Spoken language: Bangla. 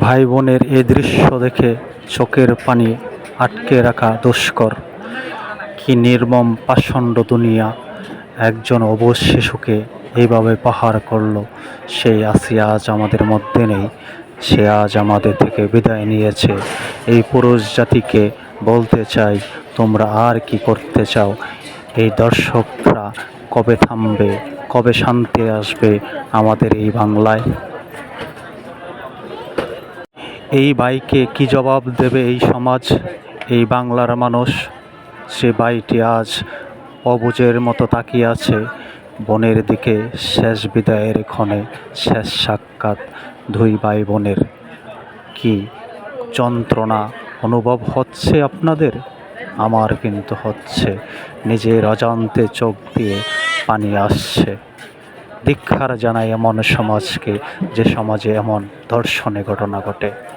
ভাই বোনের এ দৃশ্য দেখে চোখের পানি আটকে রাখা দুষ্কর। কি নির্মম পাষণ্ড দুনিয়া। একজন অবশ শিশুকে এইভাবে পাহাড় করল। সেই আসিয়া আজ আমাদের মধ্যে নেই। সে আজ আমাদের থেকে বিদায় নিয়েছে। এই পুরুষ জাতিকে বলতে চাই, তোমরা আর কি করতে চাও? এই দর্শকরা কবে থামবে? কবে শান্তি আসবে আমাদের এই বাংলায়? এই বাইকে কি জবাব দেবে এই সমাজ? এই বাংলার মানুষ, সে বাইটি আজ অবুজের মতো তাকিয়ে আছে বনের দিকে শেষ বিদায়ের ক্ষণে, শেষ সাক্ষাৎ দুই ভাই বোনের। কি যন্ত্রণা অনুভব হচ্ছে আপনাদের? আমার কিন্তু হচ্ছে, নিজের অজান্তে চোখ দিয়ে পানি আসছে। দীক্ষার জানাই এমন সমাজকে, যে সমাজে এমন ধর্ষণে ঘটনা ঘটে।